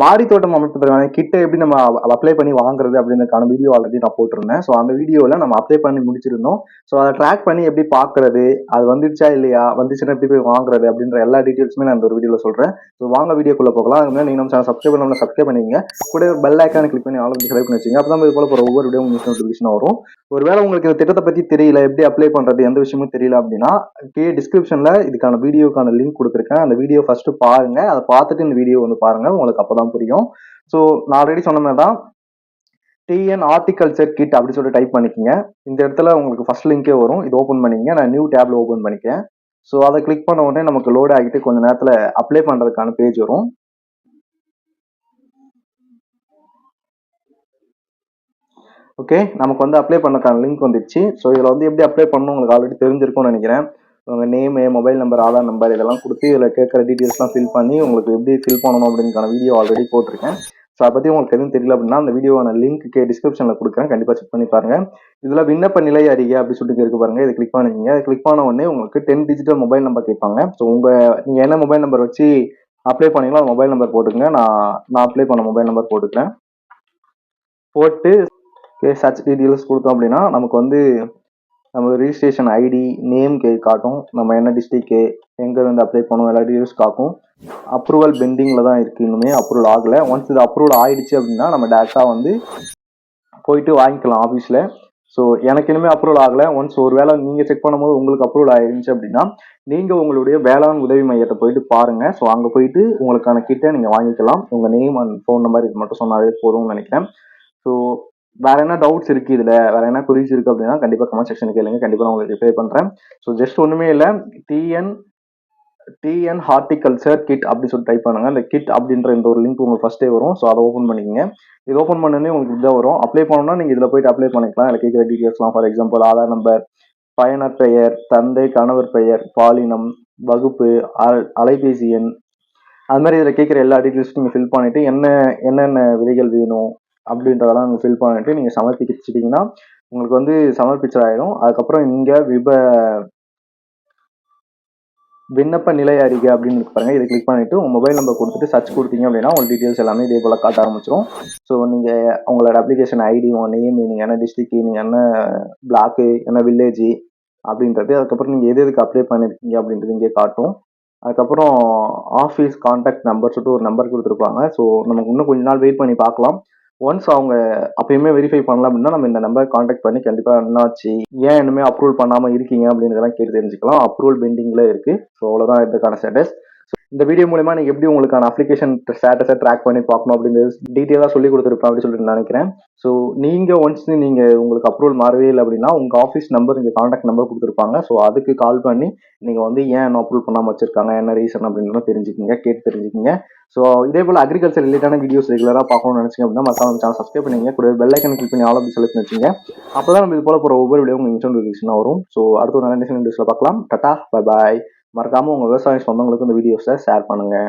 மாடி தோட்டம் அமைப்பதற்கான கிட்ட எப்படி நம்ம அப்ளை பண்ணி வாங்குறது அப்படின்றதுக்கான வீடியோ ஆல்ரெடி நான் போட்டிருந்தேன். ஸோ அந்த வீடியோவில் நம்ம அப்ளை பண்ணி முடிச்சிருந்தோம். ஸோ அதை ட்ராக் பண்ணி எப்படி பார்க்கறது அது வந்துடுச்சா இல்லையா வந்துச்சுன்னா எப்படி போய் வாங்குறது அப்படின்ற எல்லா டீட்டெயில்ஸுமே நான் இந்த ஒரு வீடியோவில் சொல்கிறேன் ஸோ வாங்க வீடியோக்குள்ள போகலாம். அதுக்கு முன்னாடி நீங்கள் நம்ம சேனல் சப்ஸ்கிரைப் பண்ணலாம் சப்ஸ்கிரைப் பண்ணிங்க கூட ஒரு பெல் ஐக்கான கிளிக் பண்ணி ஆல்ரெடி செலக்ட் பண்ணி வச்சுங்க அப்போ தான் இது போல போகிற ஒவ்வொரு வீடியோ உங்களுக்கு நோட்டிஃபிகேஷன் வரும். ஒருவேளை உங்களுக்கு இந்த திட்டத்தை பற்றி தெரியல எப்படி அப்ளை பண்ணுறது எந்த விஷயமும் தெரியல அப்படின்னா கீழே டிஸ்கிரிப்ஷனில் இதுக்கான வீடியோக்கான லிங்க் கொடுத்துருக்கேன். அந்த வீடியோ ஃபஸ்ட்டு பாருங்கள் அதை பார்த்துட்டு இந்த வீடியோ வந்து பாருங்கள் உங்களுக்கு அப்போ தான் புரியும். ஸோ நான் ஆல்ரெடி சொன்ன மாதிரி தான் டிஎன் ஆர்டிகல்ச்சர் கிட் அப்படி சொல்லிட்டு டைப் பண்ணிக்கோங்க. இந்த இடத்துல உங்களுக்கு ஃபர்ஸ்ட் லிங்கே வரும். இது ஓப்பன் பண்ணிக்கங்க. நான் நியூ டேப்ல ஓப்பன் பண்ணிக்கேன் ஸோ அதை கிளிக் பண்ண உடனே நமக்கு லோட் ஆகிட்டு கொஞ்ச நேரத்தில் அப்ளை பண்ணுறதுக்கான பேஜ் வரும். ஓகே நமக்கு வந்து அப்ளை பண்ணக்கான லிங்க் வந்துடுச்சு. ஸோ இதில் வந்து எப்படி அப்ளை பண்ணணும் உங்களுக்கு ஆல்ரெடி தெரிஞ்சிருக்கும்னு நினைக்கிறேன். உங்கள் name mobile number Aadhaar number இதெல்லாம் கொடுத்து இதில் கேட்குற டீட்டெயில்ஸ்லாம் ஃபில் பண்ணி உங்களுக்கு எப்படி ஃபில் பண்ணணும் அப்படின்றக்கான வீடியோ ஆல்ரெடி போட்டிருக்கேன். ஸோ அதை பற்றி உங்களுக்கு எதுவும் தெரியல அப்படின்னா அந்த வீடியோவான லிங்க் கே டிஸ்கிரிப்ஷனில் கொடுக்குறேன். கண்டிப்பாக செக் பண்ணி பாருங்கள் இதில் விண்ணப்ப நிலை அறிக்கை அப்படி சொல்லிட்டு இருக்கு பாருங்க. இதை கிளிக் பண்ணிக்கிங்க. இதை கிளிக் பண்ண உடனே உங்களுக்கு டென் டிஜிட்டல் மொபைல் நம்பர் கேட்பாங்க. ஸோ உங்கள் நீங்கள் என்ன மொபைல் நம்பர் வச்சு அப்ளை பண்ணீங்களோ அந்த மொபைல் நம்பர் போட்டுக்கங்க. நான் நான் அப்ளை பண்ண மொபைல் நம்பர் போட்டுக்கிறேன். போட்டு சர்ச் டீட்டெயில்ஸ் கொடுத்தோம் அப்படின்னா நமக்கு வந்து நம்ம ரிஜிஸ்ட்ரேஷன் ஐடி நேம் கே காட்டும். நம்ம என்ன டிஸ்ட்ரிக்கு எங்கேருந்து அப்ளை பண்ணோம் எல்லா டீட்டெயில்ஸ் காட்டும் அப்ரூவல் பெண்டிங்கில் தான் இருக்குது இன்னுமே அப்ரூவல் ஆகலை. ஒன்ஸ் இது அப்ரூவல் ஆயிடுச்சு அப்படின்னா நம்ம டேரெக்டாக வந்து போயிட்டு வாங்கிக்கலாம் ஆஃபீஸில் ஸோ எனக்கு இனிமேல் அப்ரூவல் ஆகலை. ஒன்ஸ் ஒரு வேளை நீங்கள் செக் பண்ணும்போது உங்களுக்கு அப்ரூவல் ஆயிருந்துச்சு அப்படின்னா நீங்கள் உங்களுடைய வேளாண் உதவி மையத்தை போயிட்டு பாருங்கள் ஸோ அங்கே போயிட்டு உங்களுக்கான கிட்ட நீங்கள் வாங்கிக்கலாம். உங்கள் நேம் அண்ட் ஃபோன் நம்பர் இது மட்டும் சொன்னாலே போதும்னு நினைக்கிறேன். ஸோ வேற என்ன டவுட்ஸ் இருக்கு இதுல? வேற என்ன குறிச்சு இருக்கு அப்படின்னா கண்டிப்பா கமெண்ட் செக்ஷன் கேளுங்க. கண்டிப்பா நான் உங்களுக்கு ரிப்ளை பண்றேன். ஸோ ஜஸ்ட் ஒண்ணுமே இல்லை. டிஎன் டிஎன் ஹார்டிகல்ச்சர் கிட் அப்படின்னு சொல்லி டைப் பண்ணுங்க. அந்த கிட் அப்படின்ற இந்த ஒரு லிங்க் உங்களுக்கு ஃபர்ஸ்டே வரும். ஸோ அதை ஓப்பன் பண்ணிக்கங்க. இது ஓப்பன் பண்ணனே உங்களுக்கு இதாக வரும். அப்ளை பண்ணணும்னா நீங்க இதுல போயிட்டு அப்ளை பண்ணிக்கலாம். இல்லை கேட்குற டீட்டெயில்ஸ்லாம் ஃபார் எக்ஸாம்பிள் ஆதார் நம்பர் பயனர் பெயர் தந்தை கணவர் பெயர் பாலினம் வகுப்பு அலைபேசி எண். அது மாதிரி இதில் கேட்குற எல்லா டீட்டெயில்ஸும் நீங்கள் ஃபில் பண்ணிவிட்டு என்ன என்னென்ன விதைகள் வேணும் அப்படின்றதெல்லாம் நீங்கள் ஃபில் பண்ணிட்டு நீங்கள் சமர்ப்பிச்சிட்டிங்கன்னா உங்களுக்கு வந்து சமர்ப்பிச்சர் ஆயிடும். அதுக்கப்புறம் இங்கே விப விண்ணப்ப நிலை அறிக்கை அப்படின்னு இருக்கு பாருங்க. இதை கிளிக் பண்ணிட்டு உங்க மொபைல் நம்பர் கொடுத்துட்டு சர்ச் கொடுத்தீங்க அப்படின்னா உங்க டீட்டெயில்ஸ் எல்லாமே இதே போல காட்ட ஆரம்பிச்சிடும் ஸோ நீங்க உங்களோட அப்ளிகேஷன் ஐடி உங்க நேம் நீங்க என்ன டிஸ்ட்ரிக் நீங்க என்ன பிளாக்கு என்ன வில்லேஜ் அப்படின்றது அதுக்கப்புறம் நீங்க எது எதுக்கு அப்ளை பண்ணிருக்கீங்க அப்படின்றது இங்கே காட்டும். அதுக்கப்புறம் ஆஃபீஸ் கான்டாக்ட் நம்பர் சொல்லிட்டு ஒரு நம்பர் கொடுத்துருப்பாங்க. ஸோ நமக்கு இன்னும் கொஞ்ச நாள் வெயிட் பண்ணி பார்க்கலாம். ஒன்ஸ் அவங்க அப்பயுமே வெரிஃபை பண்ணலாம் அப்படின்னா நம்ம இந்த நம்பர் காண்டாக்ட் பண்ணி கண்டிப்பாக என்னாச்சு ஏன் இன்னுமே அப்ரூவல் பண்ணாமல் இருக்கீங்க அப்படின்றதெல்லாம் கேட்டு தெரிஞ்சுக்கலாம். அப்ரூவல் பெண்டிங்கில் இருக்குது ஸோ அவ்வளோதான் இதுக்கான ஸ்டேட்டஸ் இந்த வீடியோ மூலயமா நீங்க எப்படி உங்களுக்கான அப்ளிகேஷன் ஸ்டேட்டஸை ட்ராக் பண்ணி பார்க்கணும் அப்படின்றது டீட்டெயிலாக சொல்லி கொடுத்துருப்பேன் அப்படின்னு சொல்லிட்டு நினைக்கிறேன். ஸோ நீங்க ஒன்ஸ் நீங்க உங்களுக்கு அப்ரூவல் மாறவே இல்லை அப்படின்னா உங்க ஆஃபீஸ் நம்பர் இங்கே காண்டாக்ட் நம்பர் கொடுத்துருப்பாங்க. ஸோ அதுக்கு கால் பண்ணி நீங்க வந்து ஏன் என்ன அப்ரூவல் பண்ணாமல் வச்சிருக்காங்க என்ன ரீசன் அப்படின்றத தெரிஞ்சுக்கிங்க கேட்டு தெரிஞ்சுக்கிங்க. ஸோ இதே போல் அக்ரிகல்ச்சர் ரிலேட்டான வீடியோஸ் ரெகுலராக பார்க்கணும்னு நினச்சிங்க அப்படின்னா மறக்காம சேனல் சப்ஸ்கிரைப் பண்ணிங்க கூட பெல் ஐக்கன் கிளிக் பண்ணி ஆல் ஆஃப் செலக்ட் வச்சுங்க அப்பதான் நம்ம இது போல போகிற ஒவ்வொரு வீடியோ உங்களுக்கு இன்ஸ்டன்ட் ரிலேஷனாக வரும். ஸோ அடுத்த நல்ல நல்ல இண்டஸ்ட்ரியில் பார்க்கலாம். டட்டா பை பாய் மறக்காமல் உங்கள் விவசாய சொந்தங்களுக்கு இந்த வீடியோஸை ஷேர் பண்ணுங்கள்